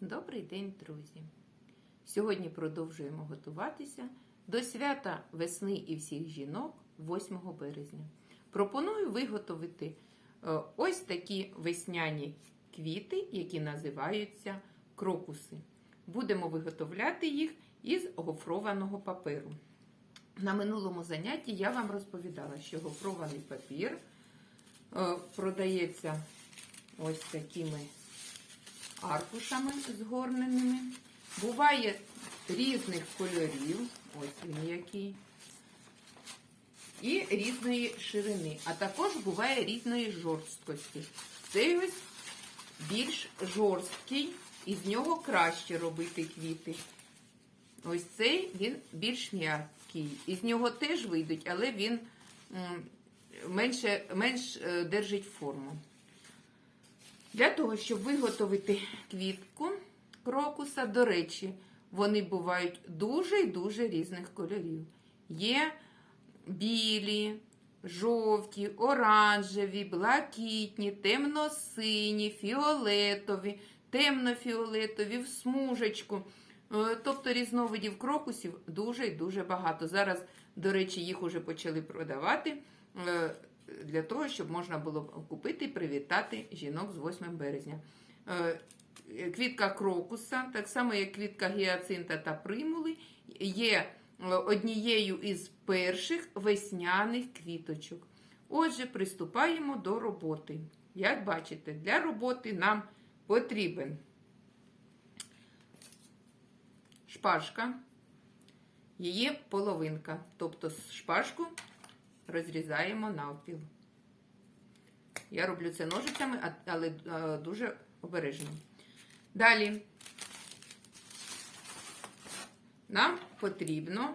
Добрий день, друзі! Сьогодні продовжуємо готуватися до свята весни і всіх жінок 8 березня. Пропоную виготовити е, ось такі весняні квіти, які називаються крокуси. Будемо виготовляти їх із гофрованого паперу. На минулому занятті я вам розповідала, що гофрований папір е, продається ось такими аркушами згорненими. Буває різних кольорів, ось він який, і різної ширини, а також буває різної жорсткості. Цей ось більш жорсткий, і з нього краще робити квіти. Ось цей він більш м'який. Із нього теж вийдуть, але він менше, менш е, держить форму. Для того, щоб виготовити квітку крокуса, до речі, вони бувають дуже і дуже різних кольорів. Є білі, жовті, оранжеві, блакитні, темно-сині, фіолетові, темно-фіолетові, в смужечку. Е, Тобто різновидів крокусів дуже і дуже багато. Зараз, до речі, їх уже почали продавати е, для того, щоб можна було купити і привітати жінок з 8 березня. Е, Квітка крокуса, так само як квітка гіацинта та примули, є е, однією із перших весняних квіточок. Отже, приступаємо до роботи. Як бачите, для роботи нам потрібен шпажка, її половинка, тобто шпажку розрізаємо навпіл. Я роблю це ножицями, але дуже обережно. Далі нам потрібно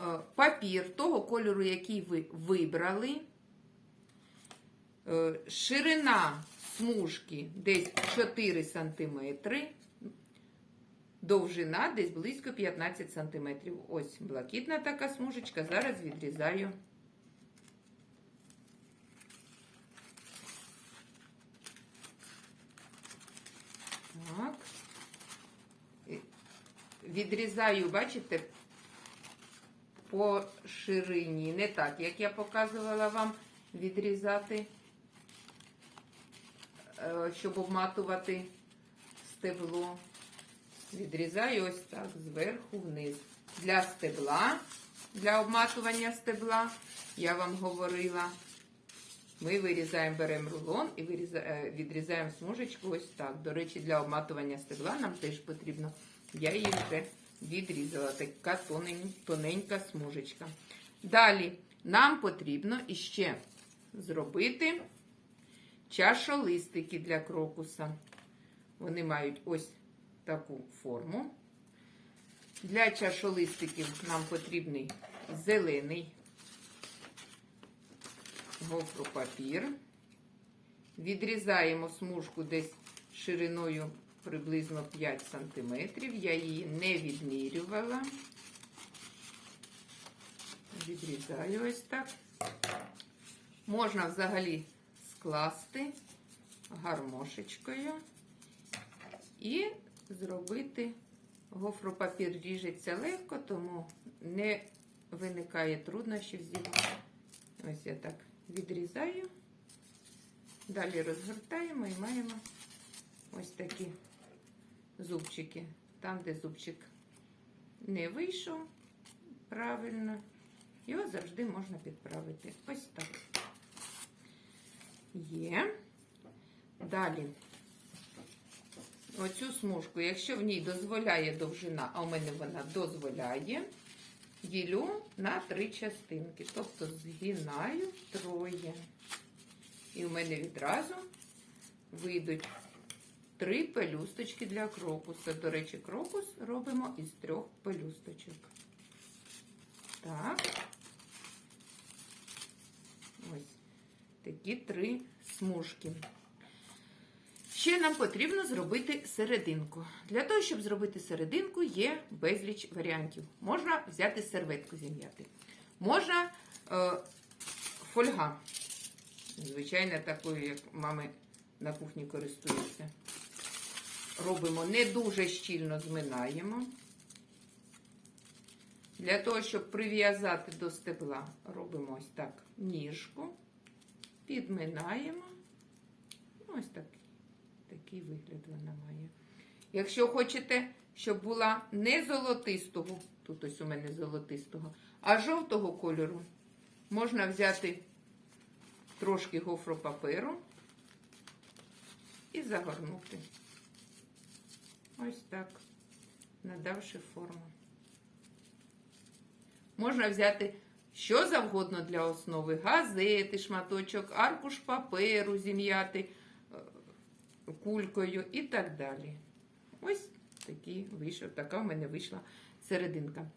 е, папір того кольору, який ви вибрали. Е, Ширина смужки десь 4 см, довжина десь близько 15 см. Ось блакитна така смужечка. Зараз відрізаю. Так. Відрізаю, бачите, по ширині. Не так, як я показувала вам відрізати, е, щоб обматувати стебло. Відрізаю ось так, зверху вниз. Для стебла, для обматування стебла, я вам говорила, ми вирізаємо, беремо рулон і е, відрізаємо смужечку ось так. До речі, для обматування стебла нам теж потрібно. Я її вже відрізала. Така тоненька смужечка. Далі нам потрібно іще зробити чашолистики для крокуса. Вони мають ось таку форму. Для чашолистиків нам потрібний зелений гофропапір. Відрізаємо смужку десь шириною приблизно 5 см. Я її не відмірювала. Відрізаю ось так. Можна взагалі скласти гармошечкою і зробити гофропапір ріжеться легко, тому не виникає труднощів зі Ось я так відрізаю, далі розгортаємо і маємо ось такі зубчики. Там, де зубчик не вийшов правильно, його завжди можна підправити. Ось так. Є. Далі. Оцю смужку, якщо в ній дозволяє довжина, а у мене вона дозволяє, ділю на три частинки. Тобто згинаю троє. І в мене відразу вийдуть три пелюсточки для крокуса. До речі, крокус робимо із трьох пелюсточок. Так. Ось такі три смужки. Ще нам потрібно зробити серединку. Для того, щоб зробити серединку, є безліч варіантів. Можна взяти серветку зім'яти. Можна е, фольга. Звичайно, такою, як мами на кухні користуються. робимо не дуже щільно зминаємо. Для того, щоб прив'язати до стебла, робимо ось так ніжку, підминаємо. Ось так, такий вигляд вона має. Якщо хочете, щоб була не золотистого, тут ось у мене золотистого, а жовтого кольору, можна взяти трошки гофропаперу і загорнути. Ось так, надавши форму. Можна взяти що завгодно для основи: газети, шматочок, аркуш паперу зім'яти кулькою і так далі. Ось такий вийшов, така в мене вийшла серединка.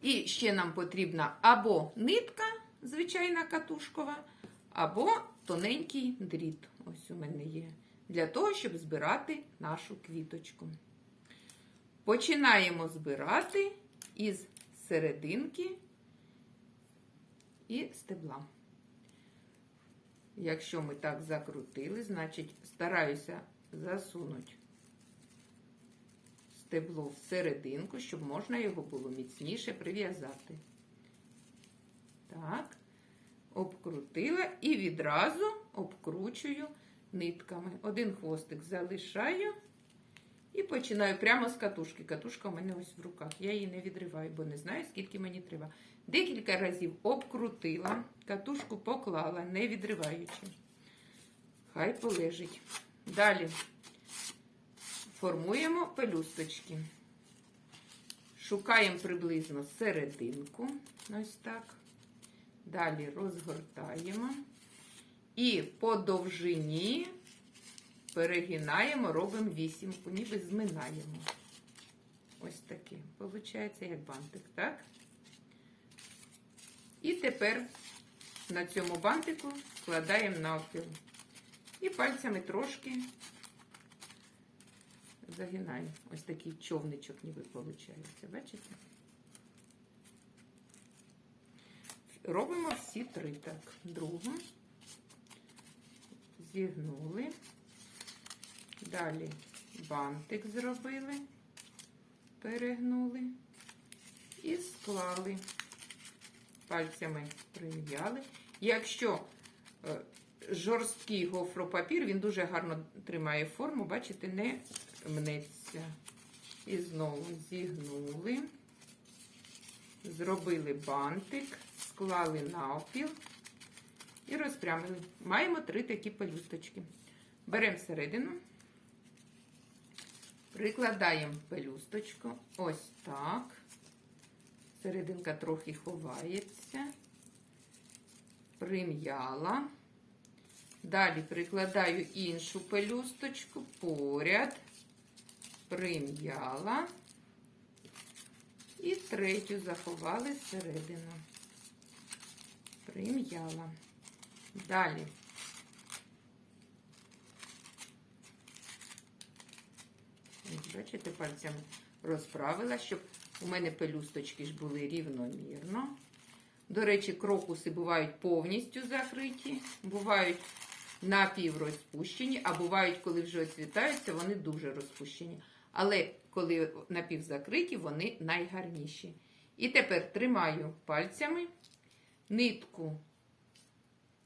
І ще нам потрібна або нитка, звичайна катушкова, або тоненький дріт. Ось у мене є. Для того, щоб збирати нашу квіточку. Починаємо збирати із серединки і стебла. Якщо ми так закрутили, значить стараюся засунути стебло всерединку, щоб можна його було міцніше прив'язати. Так, обкрутила і відразу обкручую нитками. Один хвостик залишаю і починаю прямо з катушки. Катушка у мене ось в руках. Я її не відриваю, бо не знаю, скільки мені треба. Декілька разів обкрутила, катушку поклала, не відриваючи. Хай полежить. Далі формуємо пелюсточки. Шукаємо приблизно серединку. Ось так. Далі розгортаємо. І по довжині перегинаємо, робимо вісімку, ніби зминаємо. Ось таке. Получається, як бантик, так? І тепер на цьому бантику складаємо навпіл. І пальцями трошки загинаємо. Ось такий човничок ніби виходить. Бачите? Робимо всі три так. Другу. Зігнули. Далі бантик зробили, перегнули і склали. Пальцями прим'яли. Якщо е, жорсткий гофропапір, він дуже гарно тримає форму, бачите, не мнеться. І знову зігнули, зробили бантик, склали навпіл і розпрямили. Маємо три такі пелюсточки. Беремо середину, прикладаємо пелюсточку, ось так. Серединка трохи ховається, прим'яла. Далі прикладаю іншу пелюсточку поряд, прим'яла. І третю заховали всередину. Прим'яла. Далі. Бачите, пальцями розправила, щоб у мене пелюсточки ж були рівномірно. До речі, крокуси бувають повністю закриті, бувають напіврозпущені, а бувають, коли вже оцвітаються, вони дуже розпущені. Але коли напівзакриті, вони найгарніші. І тепер тримаю пальцями нитку,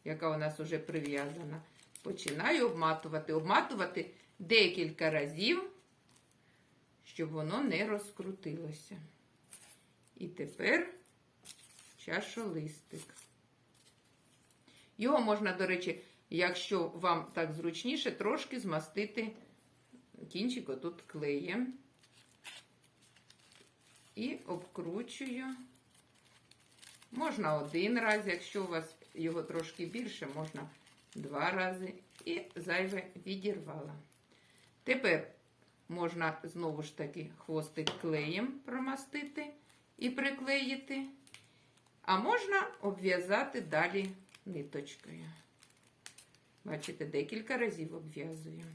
яка у нас вже прив'язана, починаю обматувати. Обматувати декілька разів, щоб воно не розкрутилося. І тепер чашолистик. Його можна, до речі, якщо вам так зручніше, трошки змастити кінчик отут клеєм. І обкручую. Можна один раз, якщо у вас його трошки більше, можна два рази. І зайве відірвала. Тепер можна знову ж таки хвостик клеєм промастити і приклеїти. А можна обв'язати далі ниточкою. Бачите, декілька разів обв'язуємо.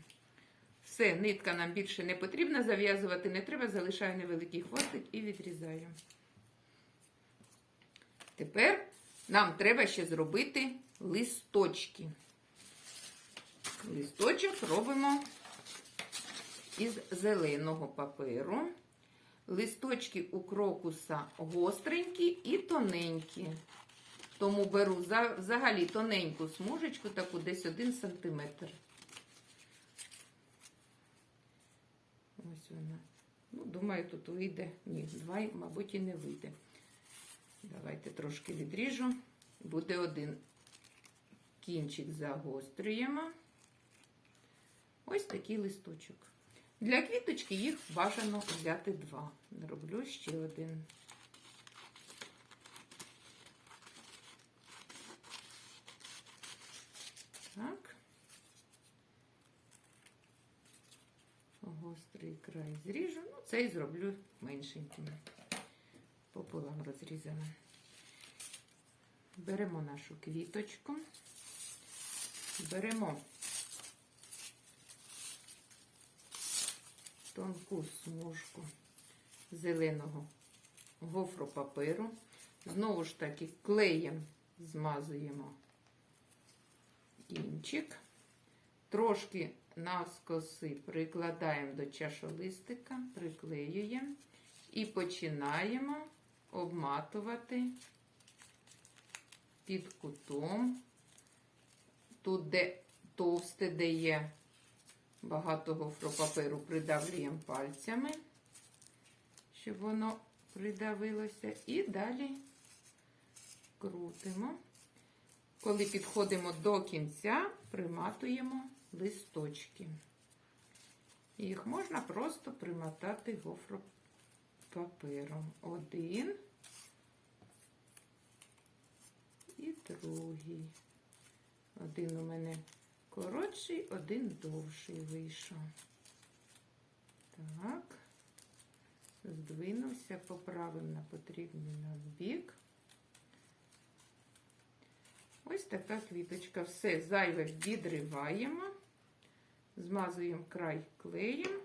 Все, нитка нам більше не потрібно зав'язувати, не треба, залишаю невеликий хвостик і відрізаю. Тепер нам треба ще зробити листочки. Листочок робимо із зеленого паперу. Листочки у крокуса гостренькі і тоненькі. Тому беру взагалі тоненьку смужечку, таку десь 1 см. Ось вона. Ну, думаю, тут вийде. Ні, два, мабуть, і не вийде. Давайте трошки відріжу. Буде один кінчик загострюємо. Ось такий листочок. Для квіточки їх бажано взяти два. Роблю ще один. Так. Гострий край зріжу. Ну, цей зроблю меншеньким. Пополам розрізала. Беремо нашу квіточку. Беремо тонку смужку зеленого гофропаперу. Знову ж таки клеєм змазуємо кінчик. Трошки навскоси прикладаємо до чашолистика, приклеюємо і починаємо обматувати під кутом. Тут, де товсте, де є багато гофропаперу, придавлюємо пальцями, щоб воно придавилося. І далі крутимо. Коли підходимо до кінця, приматуємо листочки. Їх можна просто примотати гофропапером. Один і другий. Один у мене коротший, один довший вийшов. Так, здвинувся, поправив на потрібний нам бік. Ось така квіточка. Все зайве відриваємо, змазуємо край клеєм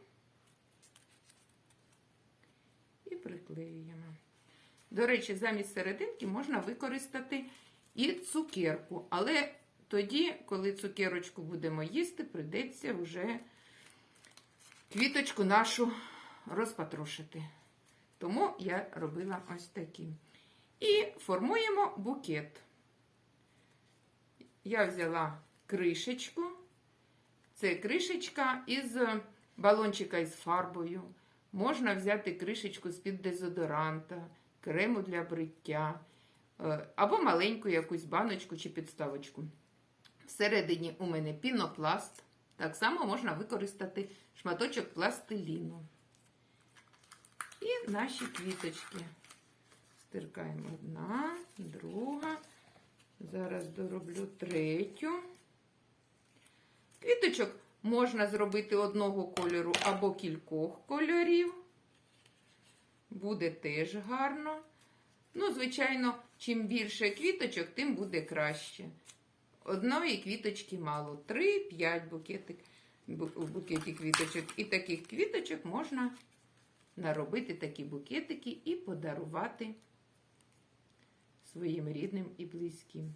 і приклеюємо. До речі, замість серединки можна використати і цукерку, але тоді, коли цукерочку будемо їсти, прийдеться вже квіточку нашу розпатрошити. Тому я робила ось такі. І формуємо букет. Я взяла кришечку. Це кришечка із балончика із фарбою. Можна взяти кришечку з-під дезодоранта, крему для бриття, е, або маленьку якусь баночку чи підставочку. Всередині у мене пінопласт. Так само можна використати шматочок пластиліну. І наші квіточки. Стиркаємо одна, друга. Зараз дороблю третю. Квіточок можна зробити одного кольору або кількох кольорів. Буде теж гарно. Ну, звичайно, чим більше квіточок, тим буде краще. Одної квіточки мало. 3-5 букетик, бу- букеті квіточок. І таких квіточок можна наробити такі букетики і подарувати своїм рідним і близьким.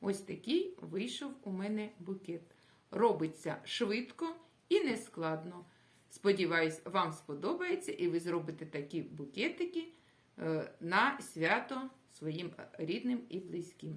Ось такий вийшов у мене букет. Робиться швидко і нескладно. Сподіваюсь, вам сподобається і ви зробите такі букетики е, на свято своїм рідним і близьким.